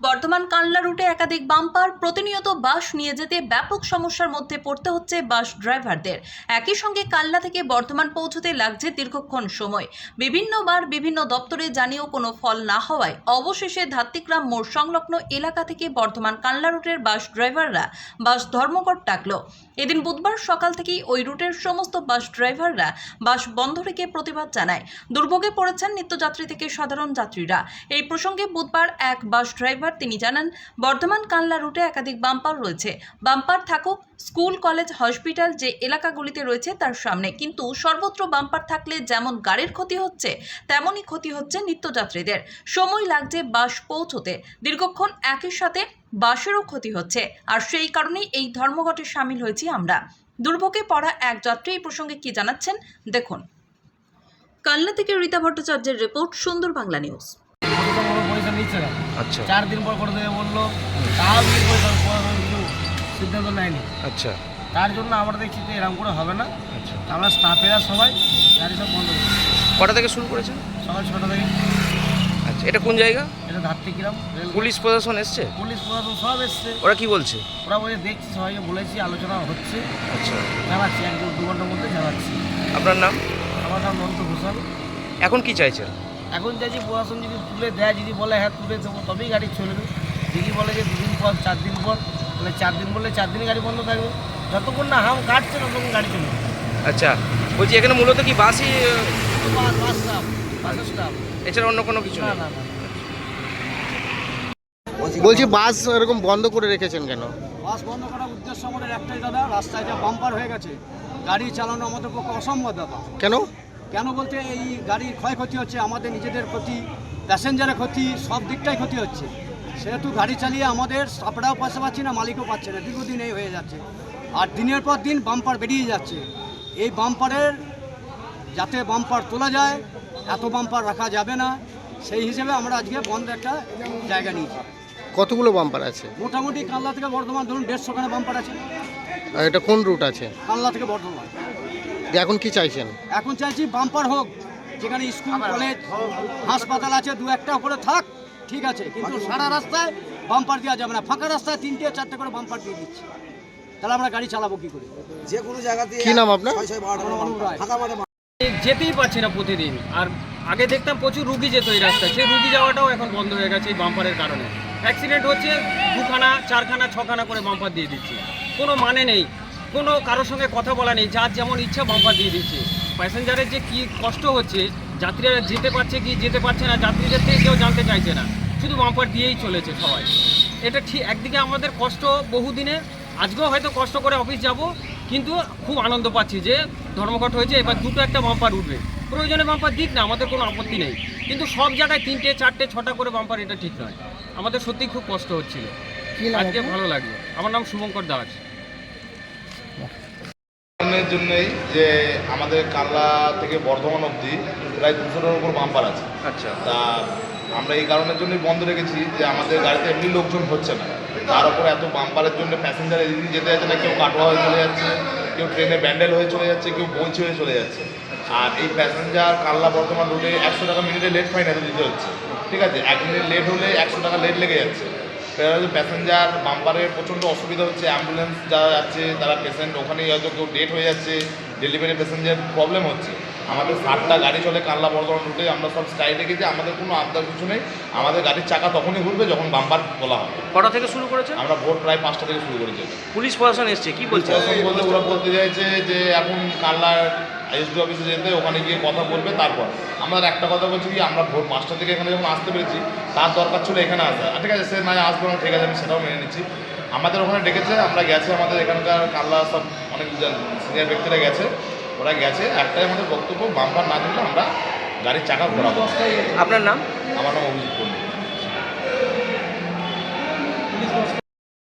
বর্ধমান কানলা রুটে একাধিক বাম্পার প্রতিনিয়ত বাস নিয়ে যেতে ব্যাপক সমস্যার মধ্যে পড়তে হচ্ছে বাস ড্রাইভারদের। একই সঙ্গে কালনা থেকে বর্ধমান পৌঁছতে লাগছে দীর্ঘক্ষণ সময়। বিভিন্নবার বিভিন্ন দপ্তরে জানিয়েও কোনো ফল না হওয়ায় অবশেষে ধাত্তিগ্রাম মোড় সংলগ্ন এলাকা থেকে বর্ধমান কানলা রুটের বাস ড্রাইভাররা বাস ধর্মঘট ডাকল এদিন বুধবার সকাল থেকেই ওই রুটের সমস্ত বাস ড্রাইভাররা বাস বন্ধ রেখে প্রতিবাদ জানায়। দুর্ভোগে পড়েছেন নিত্যযাত্রী থেকে সাধারণ যাত্রীরা। এই প্রসঙ্গে বুধবার এক বাস ড্রাইভার তিনি জানান, বর্ধমান কানলা রুটে একাধিক বাম্পার রয়েছে। বাম্পার থাকুক, স্কুল, কলেজ, হসপিটাল যে এলাকাগুলিতে রয়েছে তার সামনে। কিন্তু সর্বত্র বাম্পার থাকলে যেমন গাড়ির ক্ষতি হচ্ছে, তেমনই ক্ষতি হচ্ছে নিত্যযাত্রীদের। সময় লাগছে বাস পৌঁছতে। দীর্ঘক্ষণ একই সাথে বাসেরও ক্ষতি হচ্ছে। আর সেই কারণেই এই ধর্মঘটে সামিল হয়েছি আমরা। দুর্ভোগে পড়া এক যাত্রী এই প্রসঙ্গে কি জানাচ্ছেন দেখুন। কালনা থেকে রীতা ভট্টাচার্যের রিপোর্ট সুন্দর বাংলা নিউজ। পয়সা নিচ্ছে না আচ্ছা। চার দিন পর করে দেবে বলল তাও পয়সা সিদ্ধান্ত নেয়নি। আচ্ছা। তার জন্য আমরা দেখছি যে এরকম করে হবে না। আচ্ছা। আমরা স্টাফেরা সবাই গাড়ি সব বন্ধ। কটা থেকে শুরু করেছেন? সকাল ছটা থেকে। আচ্ছা এটা কোন জায়গা? এটা ধাত্রী গ্রাম পুলিশ প্রশাসন এসছে? পুলিশ প্রশাসন সব এসছে। ওরা কি বলছে? ওরা বলে দেখছি সবাইকে বলেছি আলোচনা হচ্ছে। আচ্ছা। জানাচ্ছি এক দু ঘণ্টার মধ্যে জানাচ্ছি। আপনার নাম? আমার নাম নন্ত ভূষণ এখন কি চাইছেন? এখন চাইছি প্রশাসন যদি তুলে দেয় যদি বলে হ্যাঁ তুলে দেবো তবেই গাড়ি চলবে। যদি বলে যে দুদিন পর চার দিন পর তাহলে চার দিন বললে চার দিন গাড়ি বন্ধ থাকবে। যতক্ষণ না হাম কাটছে ততক্ষণ গাড়ি চলবে। আচ্ছা। বলছি এখানে মূলত কি বাসই বাস বাস। এছাড়া অন্য কোনো কিছু না নেই? না না বলছি বাস এরকম বন্ধ করে রেখেছেন কেন? বাস বন্ধ করার উদ্দেশ্য আমাদের একটাই দাদা রাস্তায় যা বাম্পার হয়ে গেছে গাড়ি চালানো আমাদের পক্ষে অসম্ভব দাদা কেন? কেন বলতে এই গাড়ির ক্ষয়ক্ষতি হচ্ছে আমাদের নিজেদের ক্ষতি প্যাসেঞ্জারের ক্ষতি সব দিকটাই ক্ষতি হচ্ছে। সেহেতু গাড়ি চালিয়ে আমাদের স্টাফরাও পয়সা পাচ্ছি না মালিকও পাচ্ছে না দীর্ঘদিন এই হয়ে যাচ্ছে। আর দিনের পর দিন বাম্পার বেরিয়ে যাচ্ছে। এই বাম্পারের যাতে বাম্পার তোলা যায় এত বাম্পার রাখা যাবে না। সেই হিসেবে আমরা আজকে বন্ধ একটা জায়গা নিয়েছি। কতগুলো বাম্পার আছে? মোটামুটি কালনা থেকে বর্ধমান ধরুন দেড়শো খানে বাম্পার আছে। আর এটা কোন রুট আছে? কালনা থেকে বর্ধমান। দিয়ে এখন কি চাইছেন? এখন চাইছি বাম্পার হোক যেখানে স্কুল কলেজ হাসপাতাল আছে দু একটা করে থাক ঠিক আছে। কিন্তু সারা রাস্তায় বাম্পার দেওয়া যাবে না। ফাঁকা রাস্তায় তিনটে চারটে করে বাম্পার দিয়ে দিচ্ছে। তাহলে আমরা গাড়ি চালাবো কি করে? যে কোনো জায়গাতে কি নাম আপনার। যেতেই পারছি না প্রতিদিন। আর আগে দেখতাম প্রচুর রুগী যেত এই রাস্তায়। সেই রুগী যাওয়াটাও এখন বন্ধ হয়ে গেছে এই বাম্পারের কারণে। অ্যাক্সিডেন্ট হচ্ছে, দুখানা, চারখানা, ছখানা করে বাম্পার দিয়ে দিচ্ছে। কোনো মানে নেই। কোনো কারোর সঙ্গে কথা বলা নেই। যার যেমন ইচ্ছা বাম্পার দিয়ে দিচ্ছে। প্যাসেঞ্জারের যে কি কষ্ট হচ্ছে, যাত্রীরা যেতে পারছে কি যেতে পারছে না, যাত্রীদের থেকে কেউ জানতে চাইছে না। শুধু বাম্পার দিয়েই চলেছে সবাই। এটা ঠিক, একদিকে আমাদের কষ্ট বহুদিনে, আজকেও হয়তো কষ্ট করে অফিস যাব, কিন্তু খুব আনন্দ পাচ্ছি যে ধর্মঘট হয়েছে এবার দুটো একটা বাম্পার উঠবে। প্রয়োজনে বাম্পার দিক না আমাদের কোনো আপত্তি নেই। কিন্তু সব জায়গায় তিনটে চারটে ছটা করে বাম্পার এটা ঠিক নয়। আমাদের সত্যিই খুব কষ্ট হচ্ছিল। আজকে ভালো লাগল। আমার নাম শুভঙ্কর দাস। কারণের জন্যই যে আমাদের কাল্লা থেকে বর্ধমান অবধি প্রায় দুশোটার উপর বাম্পার আছে। আচ্ছা। তা আমরা এই কারণের জন্যই বন্ধ রেখেছি যে আমাদের গাড়িতে এমনি লোকজন হচ্ছে না। তার উপর এত বাম্পারের জন্য প্যাসেঞ্জার এদিকে যেতে যাচ্ছে না কেউ কাটোয়া হয়ে চলে যাচ্ছে। কেউ ট্রেনে ব্যান্ডেল হয়ে চলে যাচ্ছে, কেউ বঞ্চি হয়ে চলে যাচ্ছে। আর এই প্যাসেঞ্জার কাল্লা বর্তমান রুটে একশো টাকা মিনিটে লেট ফাইন এত দিতে হচ্ছে। ঠিক আছে? এক মিনিট লেট হলে একশো টাকা লেট লেগে যাচ্ছে। প্যাসেঞ্জার বাম্পারের প্রচণ্ড অসুবিধা হচ্ছে অ্যাম্বুলেন্স যারা যাচ্ছে, তারা পেশেন্ট ওখানেই হয়তো কেউ ডেট হয়ে যাচ্ছে ডেলিভারি প্যাসেঞ্জার প্রবলেম হচ্ছে। আমাদের ষাটটা গাড়ি চলে কাল্লা বর্ধমান রুটে আমরা সব স্টাইল রেখেছি আমাদের কোনো আবদার কিছু নেই। আমাদের গাড়ির চাকা তখনই ঘুরবে যখন বাম্বার বলা হবে। কটা থেকে শুরু করেছে আমরা ভোর প্রায় পাঁচটা থেকে শুরু করেছি। পুলিশ প্রশাসন এসছে কি বলছে? বলতে ওরা বলতে চাইছে যে এখন কাল্লার আইএসডি অফিসে যেতে ওখানে গিয়ে কথা বলবে তারপর। আমরা একটা কথা বলছি কি আমরা ভোর পাঁচটা থেকে এখানে যখন আসতে পেরেছি তার দরকার ছিল এখানে আসা। আর ঠিক আছে সে না আসব না ঠিক আছে আমি সেটাও মেনে নিচ্ছি। আমাদের ওখানে ডেকেছে আমরা গেছে আমাদের এখানকার কাল্লা সব অনেক সিনিয়র ব্যক্তিরা গেছে। ওরা গেছে একটাই আমাদের বক্তব্য বাম্পার না দিলে আমরা গাড়ির চাকা ঘোরাবো আপনার নাম? আমার নাম অভিজিৎ পণ্ডিত